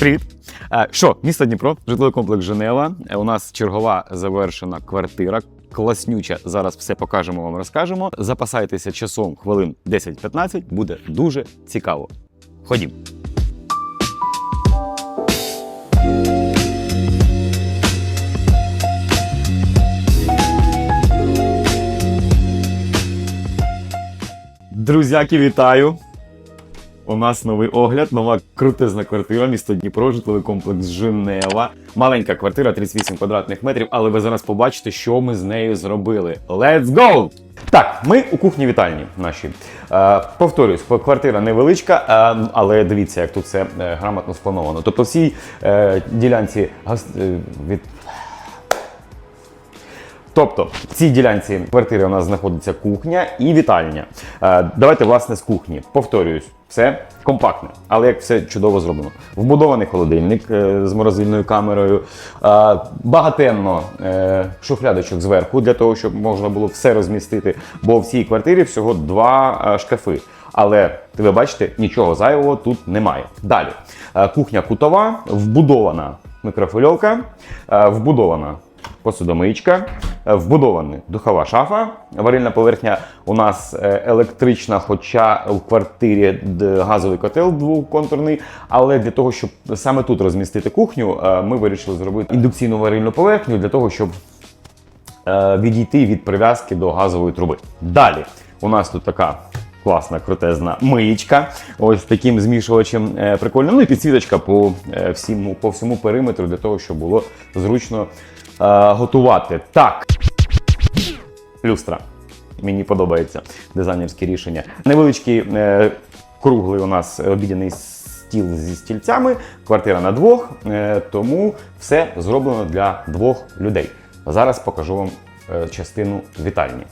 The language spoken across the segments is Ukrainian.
Привіт. Е, Що, місто Дніпро, житловий комплекс Женева. Е, У нас чергова завершена квартира. Класнюча. Зараз все покажемо вам, розкажемо. Запасайтеся часом хвилин 10-15, буде дуже цікаво. Ходім. Друзяки, вітаю! У нас новий огляд, нова крутезна квартира, місто Дніпро, житловий комплекс Женева. Маленька квартира, 38 квадратних метрів, але ви зараз побачите, що ми з нею зробили. Let's go! Так, ми у кухні вітальні нашій. Е, повторюсь, квартира невеличка, е, але дивіться, як тут все е, грамотно сплановано. Тобто, всій е, ділянці гас- е, від Тобто в цій ділянці квартири у нас знаходиться кухня і вітальня. Е, давайте, власне, з кухні. Повторююсь, все компактне, але як все чудово зроблено. Вбудований холодильник е, з морозильною камерою, е, багатенно шухлядочок зверху для того, щоб можна було все розмістити. Бо в цій квартирі всього два шкафи. Але ви бачите, нічого зайвого тут немає. Далі кухня кутова, вбудована мікрофильовка, вбудована посудомиїчка, е, вбудована духова шафа. Варильна поверхня у нас е, електрична, хоча в квартирі газовий котел двоконтурний. Але для того, щоб саме тут розмістити кухню, е, ми вирішили зробити індукційну варильну поверхню для того, щоб відійти від прив'язки до газової труби. Далі у нас тут така. Класна крутезна миєчка, ось таким змішувачем прикольним. Ну і підсвіточка по, всьому, по всьому периметру для того, щоб було зручно готувати. Так, люстра. Мені подобається дизайнерське рішення. Невеличкий е, круглий у нас обідяний стіл зі стільцями, квартира на двох, е, тому все зроблено для двох людей. Зараз покажу вам е, частину вітальні.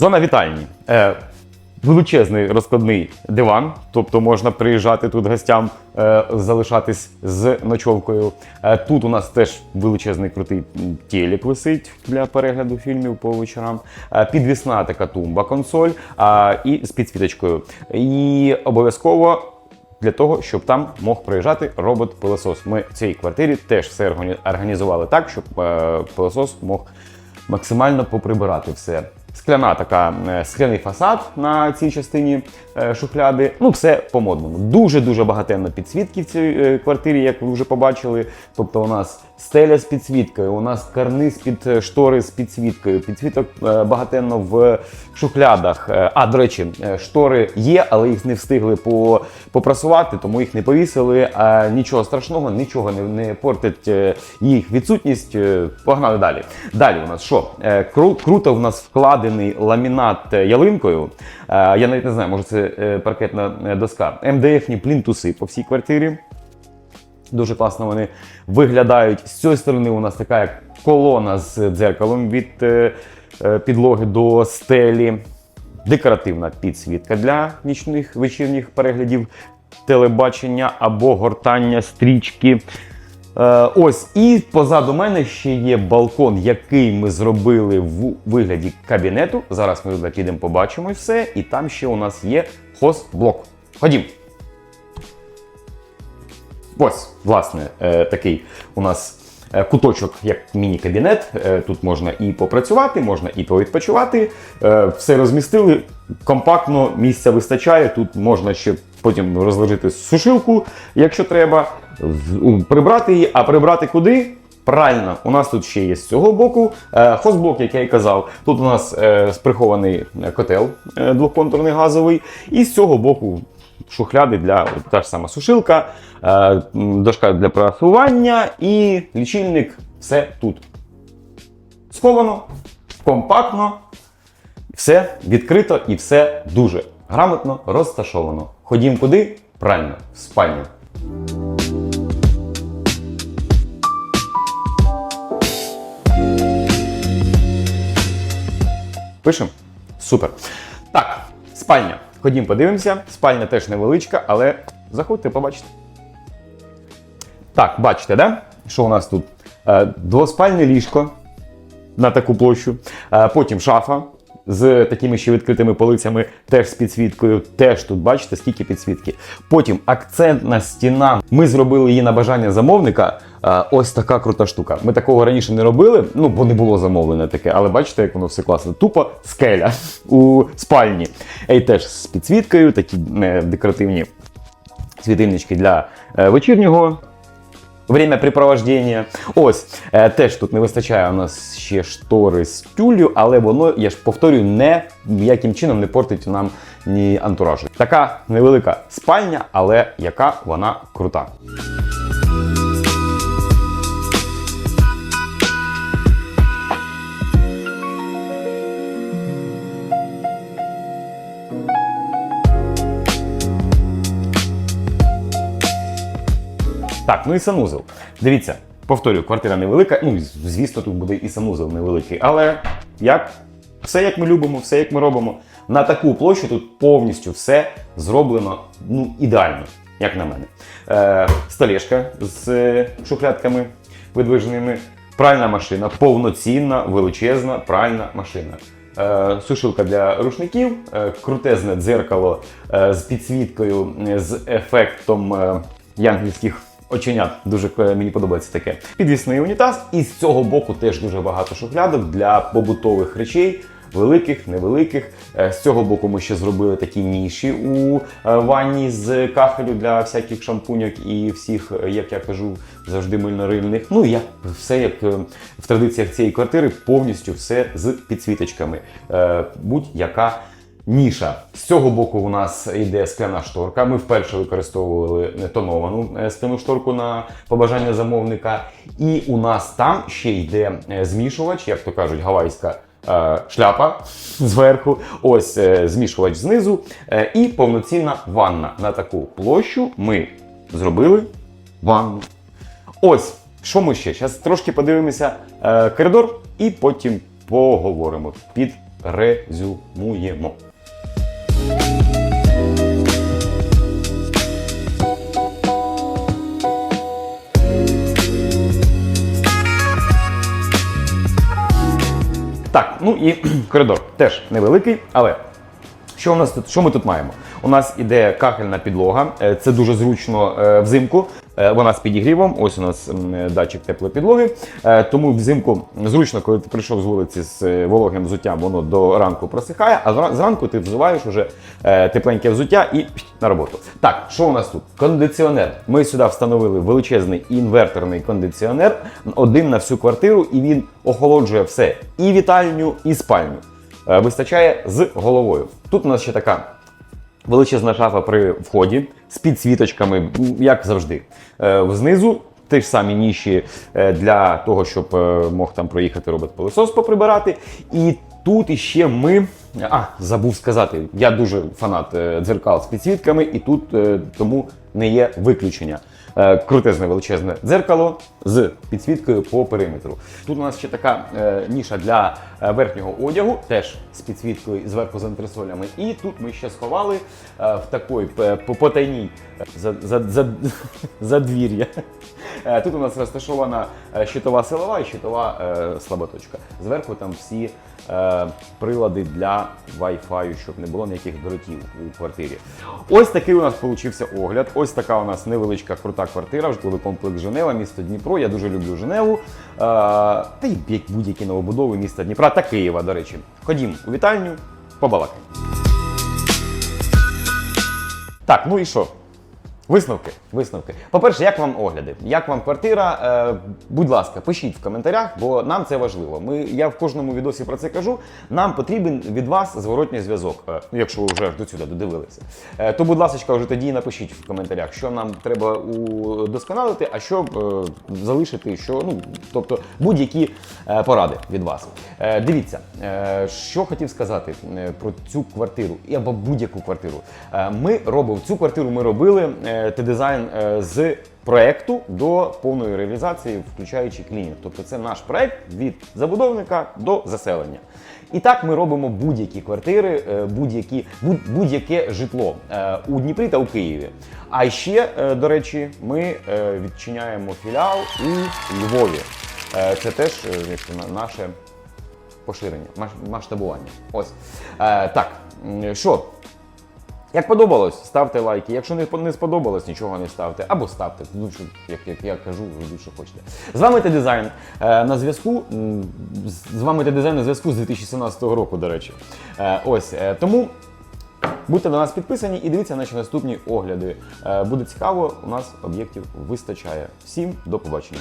Зона вітальні. Е, величезний розкладний диван, тобто можна приїжджати тут гостям, е, залишатись з ночовкою. Е, тут у нас теж величезний крутий телек висить для перегляду фільмів по вечорам. Е, підвісна така тумба, консоль а, і з підсвіточкою. І обов'язково. Для того, щоб там мог проїжджати робот-пилосос. Ми в цій квартирі теж все організували так, щоб е, пилосос мог максимально поприбирати все. Скляна така, е, скляний фасад на цій частині е, шухляди. Ну, все по-модному. Дуже-дуже багатенно підсвітки в цій е, квартирі, як ви вже побачили. Тобто у нас стеля з підсвіткою, у нас карниз під штори з підсвіткою, підсвіток багатенно в шухлядах. А, до речі, штори є, але їх не встигли попрасувати, тому їх не повісили. А нічого страшного, нічого не, не портить їх відсутність. Погнали далі. Далі у нас що? Кру- Круто в нас вкладений ламінат е, ялинкою. Е, Я навіть не знаю, може це е, паркетна доска. МДФні плінтуси по всій квартирі. Дуже класно вони виглядають. З цієї сторони у нас така як колона з дзеркалом від підлоги до стелі. Декоративна підсвітка для нічних вечірніх переглядів телебачення або гортання стрічки. Е, ось і позаду мене ще є балкон, який ми зробили в вигляді кабінету. Зараз ми туди підемо, побачимо все. І там ще у нас є хозблок. Ходім. Ось, власне, е, такий у нас е, куточок, як міні-кабінет. Тут можна і попрацювати, можна і повідпочивати. Все розмістили компактно, місця вистачає. Тут можна ще потім розложити сушилку, якщо треба, прибрати її, а прибрати куди? Правильно, у нас тут ще є з цього боку е, хозблок, як я і казав. Тут у нас е, прихований котел е, двоконтурний газовий, і з цього боку шухляди для та ж сама сушилка, дошка для прасування і лічильник. Все тут. Сховано, компактно, все відкрито і все дуже грамотно розташовано. Ходім куди? Правильно, в спальню. Пишемо? Супер. Так, спальня. Ходім, подивимося. Спальня теж невеличка, але заходьте, побачите. Так, бачите, да? що у нас тут? Е, Двоспальне ліжко на таку площу. Е, Потім шафа з такими ще відкритими полицями, теж з підсвіткою. Теж тут бачите, скільки підсвітки. Потім акцентна стіна. Ми зробили її на бажання замовника. Ось така крута штука. Ми такого раніше не робили, ну бо не було замовлене таке, але бачите, як воно все класно. Тупо скеля у спальні. І теж з підсвіткою, такі е, декоративні світильнички для е, вечірнього времяпрепровождення. Ось е, теж тут не вистачає у нас ще штори з тюллю, але воно, я ж повторюю, не ніяким чином не портить нам ні антуражу. Така невелика спальня, але яка вона крута. Так, ну і санузел. Дивіться, повторюю, квартира невелика. Ну, звісно, тут буде і санузел невеликий. Але як? Все як ми любимо, все як ми робимо. На таку площу тут повністю все зроблено ну, ідеально, як на мене. Е, столешка з е, шухлядками видвиженими, пральна машина, повноцінна, величезна пральна машина. Е, сушилка для рушників, е, крутезне дзеркало е, з підсвіткою, е, з ефектом е, янгельських оченят. Дуже е, мені подобається таке. Підвісний унітаз, і з цього боку теж дуже багато шухлядок для побутових речей. Великих, невеликих. Е, З цього боку ми ще зробили такі ніші у е, ванні з кахелю для всяких шампуньок і всіх, як я кажу, завжди мильно-рильних. Ну і все як в традиціях цієї квартири, повністю все з підсвіточками. Будь-яка Ніша. З цього боку у нас йде скляна шторка. Ми вперше використовували тоновану е, скляну шторку на побажання замовника. І у нас там ще йде е, змішувач, як то кажуть, гавайська е, шляпа зверху. Ось змішувач знизу. І повноцінна ванна. На таку площу ми зробили ванну. Ось, що ми ще? Зараз трошки подивимося коридор і потім поговоримо. Підрезюмуємо. Так, ну і коридор теж невеликий, але що у нас тут? Що ми тут маємо? У нас іде кахельна підлога. Е, Це дуже зручно е, взимку. Е, Вона з підігрівом. Ось у нас датчик теплої підлоги. Е, Тому взимку зручно, коли ти прийшов з вулиці з е, вологим взуттям, воно до ранку просихає, а зранку ти взуваєш уже тепленьке взуття і на роботу. Так, що у нас тут? Кондиціонер. Ми сюди встановили величезний інверторний кондиціонер, один на всю квартиру, і він охолоджує все і вітальню, і спальню. Вистачає з головою. Тут у нас ще така величезна шафа при вході з підсвіточками, як завжди. Е, Знизу ті ж самі ніші е, для того, щоб е, мог там проїхати робот пилосос поприбирати. І тут іще ми. А, забув сказати, я дуже фанат дзеркал з підсвітками, і тут тому не є виключення. Е, Крутезне величезне дзеркало з підсвіткою по периметру. Тут у нас ще така е, ніша для е, верхнього одягу, теж з підсвіткою зверху з антресолями. І тут ми ще сховали в такій потайній за, за, за, задвір'я. Тут у нас розташована щитова силова і щитова слаботочка. Зверху там всі прилади для Wi-Fi, щоб не було ніяких дротів у квартирі. Ось такий у нас получився огляд. Ось така у нас невеличка крута квартира, житловий комплекс Женева, місто Дніпро. Я дуже люблю Женеву. Е, та й будь-які новобудови міста Дніпра та Києва, до речі. Ходім у вітальню, побалакаємо. Так, ну і що? Висновки. Висновки. По-перше, як вам огляди? Як вам квартира? Е, будь ласка, пишіть в коментарях, бо нам це важливо. Ми, я в кожному відосі про це кажу. Нам потрібен від вас зворотній зв'язок, е, якщо ви вже до сюди додивилися. Е, то, будь ласка, вже тоді напишіть в коментарях, що нам треба удосконалити, а що е, залишити, що ну, тобто будь-які е, поради від вас. Е, дивіться, е, що хотів сказати е, про цю квартиру або будь-яку квартиру. Е, ми робимо цю квартиру. Ми робили е, Т-дизайн е, з проекту до повної реалізації, включаючи клінінг. Тобто це наш проект від забудовника до заселення. І так ми робимо будь-які квартири, е, будь-які, будь- будь-яке житло е, у Дніпрі та у Києві. А ще, е, до речі, ми е, відчиняємо філіал у Львові. Е, Це теж е, наше поширення, масштабування. Ось. Е, так, що? Як подобалось, ставте лайки. Якщо не, сподобалось, нічого не ставте. Або ставте, ну, що, як, як я кажу, робіть, що хочете. З вами Т-дизайн. Е, на зв'язку. з- вами Т-дизайн на зв'язку з 2017 року, до речі. Е, ось. Е, тому будьте до нас підписані і дивіться наші наступні огляди. Буде цікаво, у нас об'єктів вистачає. Всім до побачення.